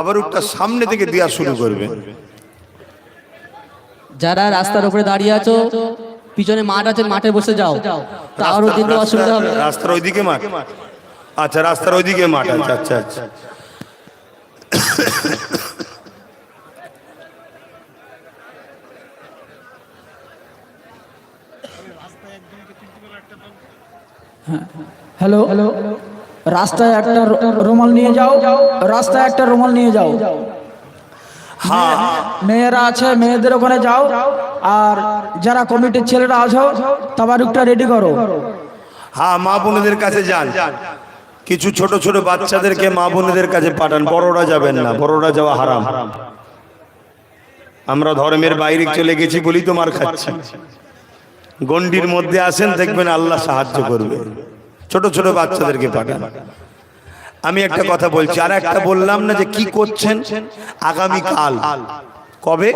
আবার ওটা সামনে থেকে দেওয়া শুরু করবে। যারা রাস্তার উপরে দাঁড়িয়ে আছো পিছনে মাঠ আছে মাঠে বসে যাও। তারও দিতে অসুবিধা হবে। রাস্তার ওইদিকে মাঠ। আচ্ছা রাস্তার ওইদিকে মাঠ। আচ্ছা আচ্ছা আচ্ছা। Hello hello. রাস্তায় একটা রুমাল নিয়ে যাও। রাস্তায় একটা রুমাল নিয়ে যাও। হ্যাঁ। মেয়েরা আছে মেয়েদের ওখানে যাও। আর যারা কমিটির ছেলেরা আছো তাবারুকটা রেডি করো। হ্যাঁ মা বোনেদের কাছে যান। কিছু ছোট ছোট বাচ্চাদেরকে মা বোনেদের কাছে পাঠান। বড়রা যাবেন না বড়রা যাওয়া হারাম। আমরা ধর্মের বাইরে চলে গেছি বলি তোমার খাচ্ছি। গন্ডির মধ্যে আসেন দেখবেন আল্লাহ সাহায্য করবে। ছোট ছোট বাচ্চাদেরকে পাঠান। আমি একটা কথা বলছি আর একটা বললাম না যে কি করছেন? আগামী কাল কবে?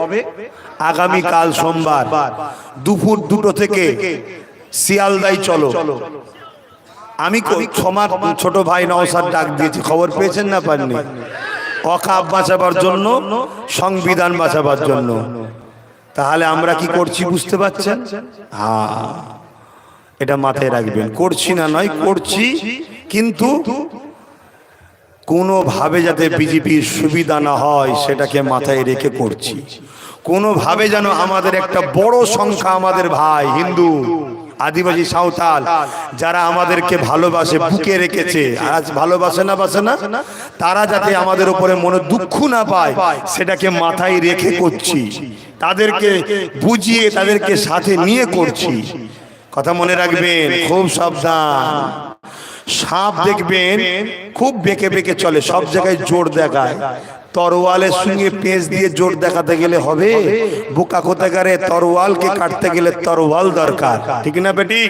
আগামী কাল সোমবার। দুপুর দুটো থেকে শিয়ালদাই চলো। আমি ক্ষমার ছোট ভাই নওসাদ ডাক দিয়েছি খবর পেয়েছেন না পাননি? অকাপ বাঁচাবার জন্য সংবিধান বাঁচাবার জন্য। তাহলে আমরা কি করছি বুঝতে পারছেন? হ্যাঁ। এটা মাথায় রাখবেন। করছি না নয় করছি কিন্তু কোনোভাবে যাতে বিজেপির সুবিধা না হয় সেটাকে মাথায় রেখে করছি। কোনোভাবে যেন আমাদের একটা বড় সংখ্যা আমাদের ভাই হিন্দু আদিবাসী সাঁওতাল যারা আমাদেরকে ভালোবাসে বুকে রেখেছে আজ ভালোবাসে না বাসে না তারা যাতে আমাদের উপরে মনে দুঃখ না পায় সেটাকে মাথায় রেখে করছি। তাদেরকে বুঝিয়ে তাদেরকে সাথে নিয়ে করছি। কথা মনে রাখবেন খুব সাবধান। সাপ দেখবেন খুব বেঁকে বেঁকে চলে সব জায়গায় জোর দেখায়। তরোয়ালের সঙ্গে পেঁচ দিয়ে জোর দেখাতে গেলে হবে বোকা কোথাকারে তরোয়ালকে কাটতে গেলে তরোয়াল দরকার। ঠিক না বেটি?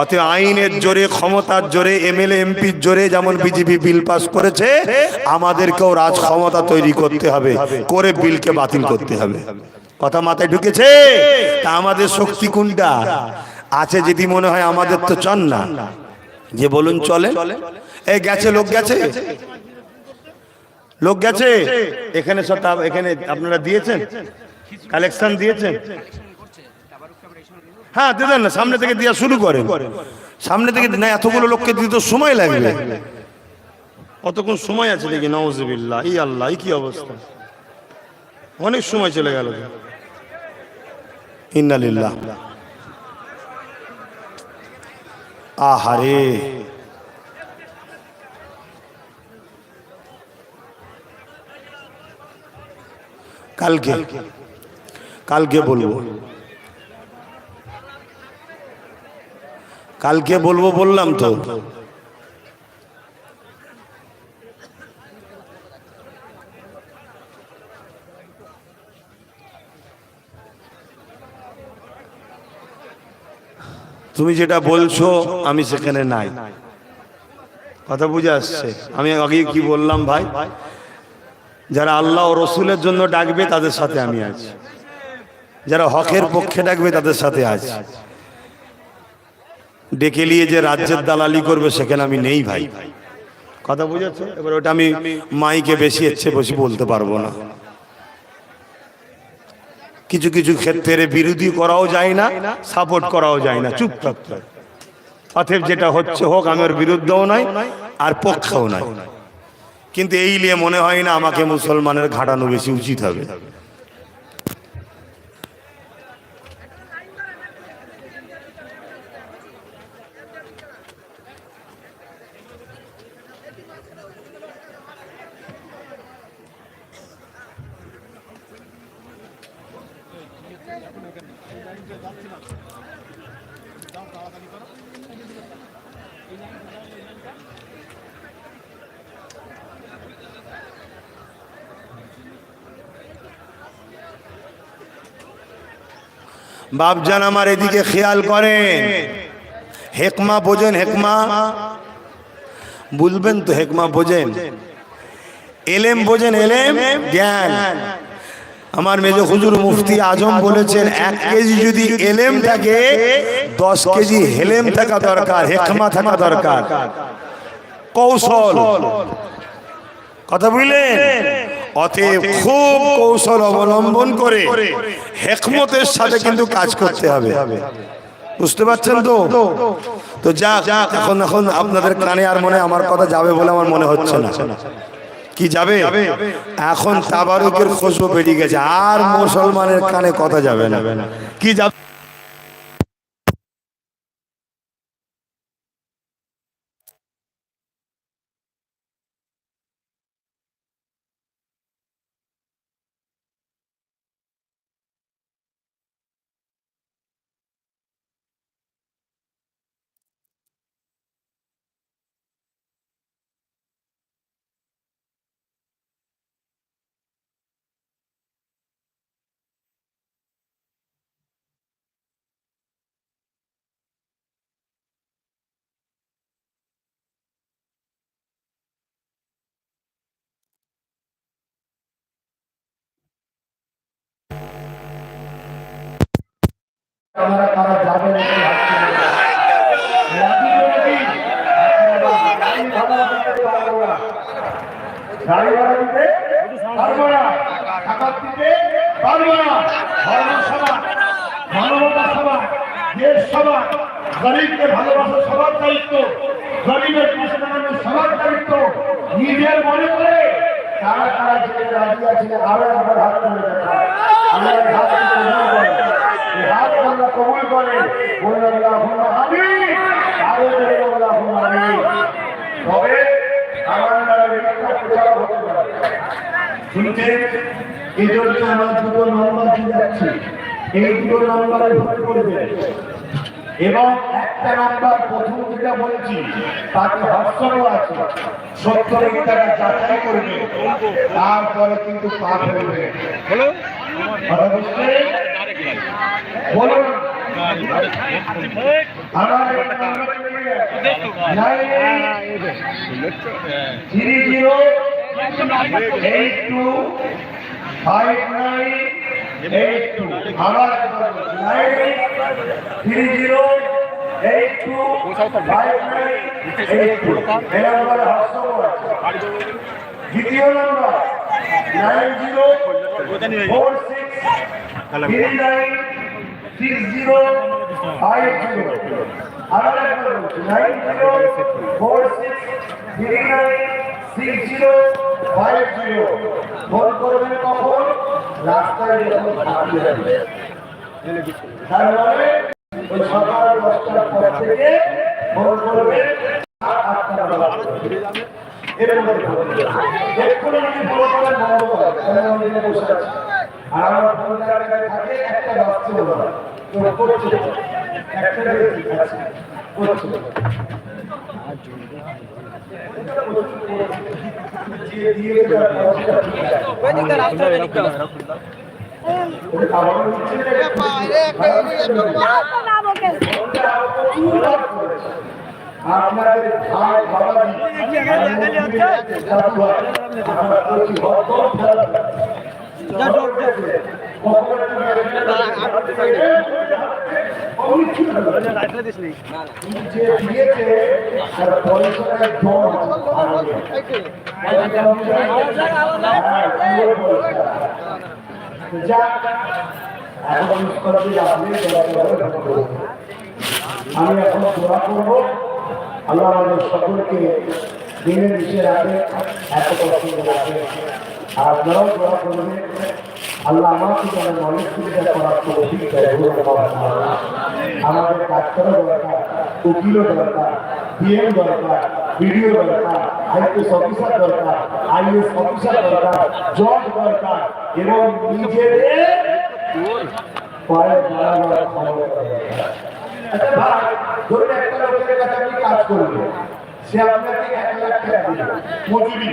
অতএব আইনের জোরে ক্ষমতার জোরে এমএলএ এমপির জোরে যেমন বিজেপি বিল পাস করেছে আমাদেরকেও রাজ ক্ষমতা তৈরি করতে হবে করে বিলকে বাতিল করতে হবে। কথা মাথায় ঢুকেছে? তা আমাদের শক্তি কোনটা? আছে যদি মনে হয় আমাদের তো চল না। যে বলুন চলে। এই গেছে, লোক গেছে। লোক গেছে। এখানে সব এখানে আপনারা দিয়েছেন? কালেকশন দিয়েছেন? হ্যাঁ দেবেন না, সামনে থেকে দেওয়া শুরু করেন। সামনে থেকে না, এতগুলো লোককে দিতে সময় লাগবে। কতক্ষণ সময় আছে দেখি নওয়াজবিল্লাহ ই আল্লাহ কি অবস্থা। অনেক সময় চলে গেল। ইন্নালিল্লাহ। আহারে কালকে কালকে বলবো কালকে বলবো বললাম তো তুমি যেটা বলছো, আমি সেখানে নাই। কথা বুঝে আসছে? আমি আগে কি বললাম ভাই? যারা আল্লাহ ও রসুলের জন্য ডাকবে, তাদের সাথে আমি আছি। যারা হকের পক্ষে ডাকবে, তাদের সাথে আছি। ডেকে নিয়ে যে রাজ্যের দালালি করবে, সেখানে আমি নেই ভাই। কথা বুঝেছ? এবার ওটা আমি মাইকে বেশি ইচ্ছে বেশি বলতে পারব না। কিছু কিছু ক্ষেত্রে বিরোধী করাও যায় না সাপোর্ট করাও যায় না। চুপ থাকতে। অতএব যেটা হচ্ছে হোক আমার বিরুদ্ধেও নয়, আর পক্ষেও নাই কিন্তু এই নিয়ে মনে হয় না আমাকে মুসলমানের ঘাটানো বেশি উচিত হবে। বাপজান আমার এদিকে খেয়াল করেন। হেকমা বোঝেন, হেকমা? বুঝবেন তো হেকমা বোঝেন। এলেম বোঝেন, এলেম? জ্ঞান। আমার মেজ হুজুর মুফতি আজম বলেছেন, এক কেজি যদি এলেম থাকে, দশ কেজি হেলেম থাকা দরকার, হেকমা থাকা দরকার। কৌশল। কথা বুঝলেন? অতএব খুব কৌশল অবলম্বন করে হেকমতের সাথে কিন্তু কাজ করতে হবে। বুঝতে পারছেন তো? তো? যাক এখন এখন আপনাদের কানে আর মনে আমার কথা যাবে বলে আমার মনে হচ্ছে না। কি যাবে? এখন তাবারুকের খুশবু বেরিয়ে গেছে। আর মুসলমানের কানে কথা যাবে না। কি যাবে? গাড়ি ভাড়া দিতে পারব না। টাকা দিতে পারব না। ধর্ম সভা, মানবতা সভা, দেশ সভা, গরিবকে ভালোবাসা সবার দায়িত্ব গরিবের পাশে দাঁড়ানো সবার নিজের মনে করে তারা তারা যেতে রাজি আছে আরও একবার হাত তুলে দেখা এই হাত তুলে কবুল করি। আমিন আরও বললাম তবে আমার প্রচার হতে পারে। এই জন্য আমরা দুটো নম্বর দিয়ে যাচ্ছি। এই দুটো নম্বরে ভোট করবে এবং একটা নাম্বার প্রথম যেটা বলছি তাতে হস্যও আছে। সত্তর টাকা যাচাই করবে তারপরে কিন্তু পা ফেলবে। বলুন। Three zero eight two five nine eight two আমার nine three zero eight two five nine eight two এই নম্বরে দ্বিতীয় number nine zero four six three nine six zero five zero আবার একবার nine zero four six three nine six zero five zero phone করবেন কখন? রাস্তায় তার মানে ওই সকাল দশটার পর থেকে ফোন করবেন আর এরকম ফোন আমার থাকে একটা করছে। একটা আপনাদের ভাই আমরা আমি এখন দোয়া করব। আল্লাহ আমাদের সকলকে দিনের বিষয়ে রাখে এত কষ্ট আর আপনারাও দোয়া করবেন। আল্লাহ আমাকে মনের সুবিধা করার তৌফিক দেয় আমাদের ডাক্তারও দরকার, উকিলও দরকার ডিএম দরকার, বিডিও দরকার, আইপিএস দরকার আইএস অফিসার দরকার, জজ দরকার, এবং নিজেদের আচ্ছা কাজ করবেন সে আপনাকে এক লাখ টাকা দিল। মজুরি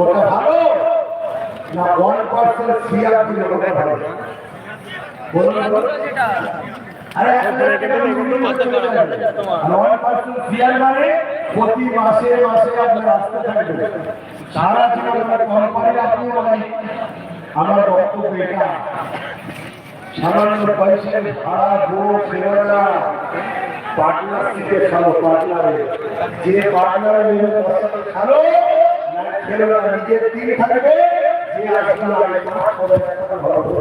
ওটা ভালো? না ওয়ান পার্সেন্ট সিআর দিলে ওটা ভালো। মানে প্রতি মাসে মাসে আপনার আসতে থাকবে সারা জীবন কোম্পানির আপনি মালিক আমার বক্তব্য এটা। সামান্য পয়সায় ভাড়া গো ফেরো যে পার্টনারে না নিজের টিম থাকবে রাখি আগে মাছ করে একটা কথা কথা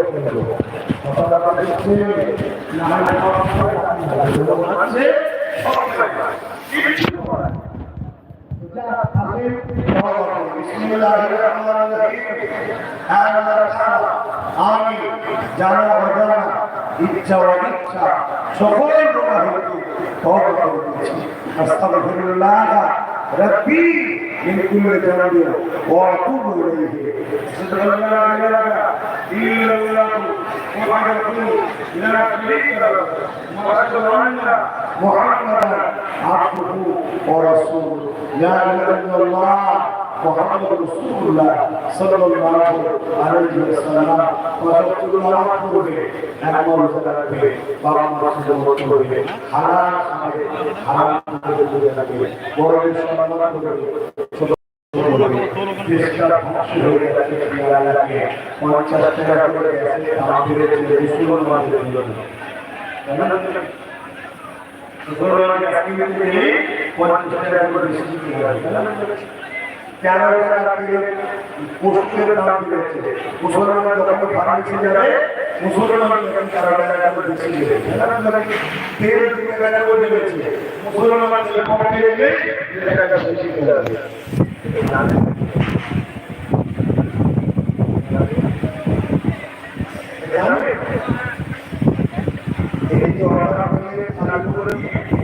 আমি অজানা ইচ্ছা অনিচ্ছা সকল প্রকার হইতে তওবা করেছি আস্তাগফিরুল্লাহ রব্বি من كل ذنب واتوب اليه اشهد ان لا اله الا الله وحده لا شريك له واشهد ان محمدا عبده ورسوله لا اله الا الله محمد رسول الله صلى الله عليه وسلم وصلى الله عليه একবার রাখবে বাবা মা সুন্দর করবে হারাম খাবে হারাম করে দূরে রাখবে বড়দের সম্মান করবে ছোট দেশটা ধ্বংস হয়ে গেছে পেয়ারা লাগে পঞ্চাশ টাকা করে গেছে আমাদের স্কুল আমাদের মুসলমান একই দিনে পঞ্চাশ টাকা করে বেশি কেন পোস্টের দাম দিয়েছে মুসলমান যখন ফার্মেসি যাবে মুসলমান যখন তেরো টাকা করে বেশি দেবে তেল দিকে টাকা করে দিয়েছে মুসলমান যে কমাতে বেশি দিয়ে যাবে এই যে আমরা আপনাদের চালু করে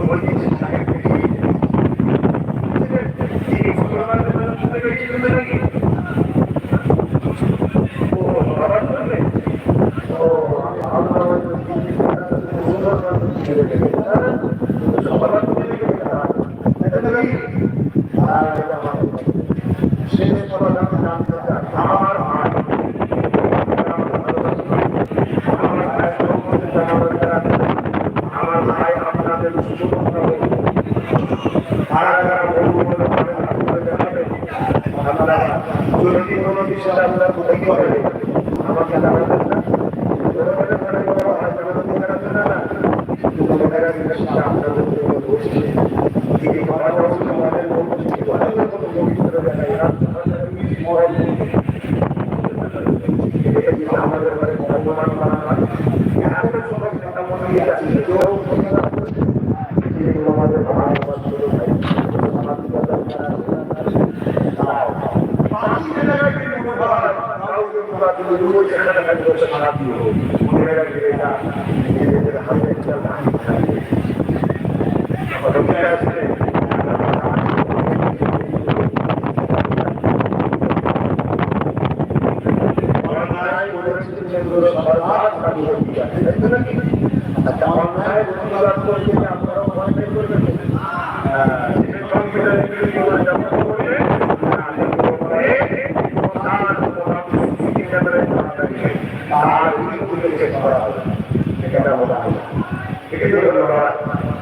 বলছি সাহেব আমার ভাই আপনাদের সুযোগ যদি কোনো বিষয় আপনার ক্ষতি করে আমাকে জানাবেন না আমাদের ঘরে ভগবান বানানো এত সবাই মোটামুটি আছে কেউ আমাদের যারা ভালো বেশি বেশি যারা মসজিদা আমার পুরো আল্লাহ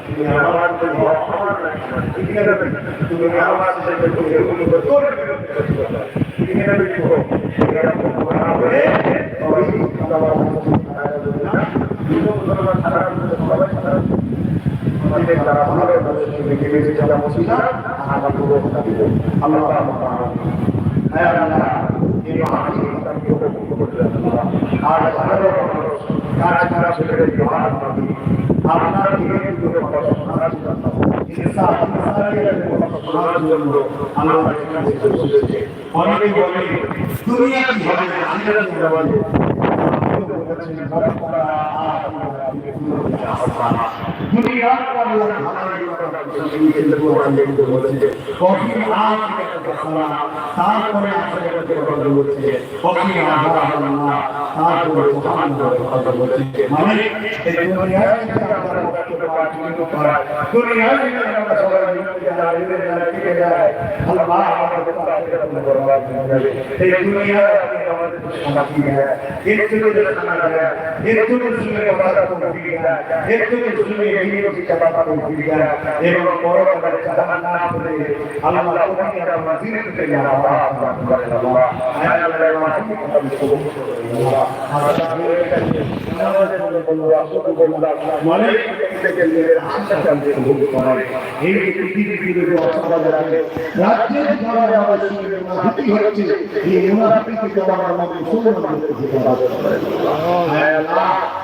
হ্যাঁ আল্লাহ এই মহাশিব তাকে উপভোগ করতে আর ভালো কাজ করা সেটাকে জবাব পাবি আপনার দিকে দুটো কথা শোনার জন্য ইনসাফ ইনসাফের শোনার জন্য আল্লাহ এখানে বসেছে অনেকে বলে, দুনিয়া কি হবে? আমরা বলে দুনিয়া আল্লাহ কফি আজ তারপরে আসলে কথা বলছিলেন একটু শুনে বিনিয়োগী কথা বলছিলেন এবং পরকালের কথা না বলে আল্লাহ তোমাকে আপনার জীবন থেকে আল্লাহ আপনার করে আল্লাহ আল্লাহ মাসুম কথা আল্লাহ রাজ্যের ধারা হচ্ছে। এই মোনাফিক আমার মধ্যে সুন্দর করতে পারে আল্লাহ।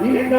Ini.